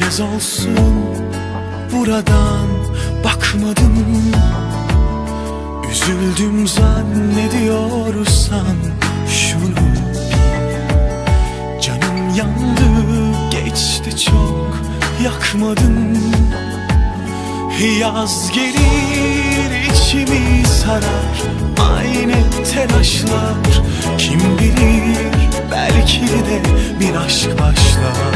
kez olsun. Buradan bakmadım. Üzüldüm zannediyorsan şunu. Bil Canım yandı geçti çok yakmadım Yaz gelir içimi sarar. Aynı telaşlar. Kim bilir belki de bir aşk başlar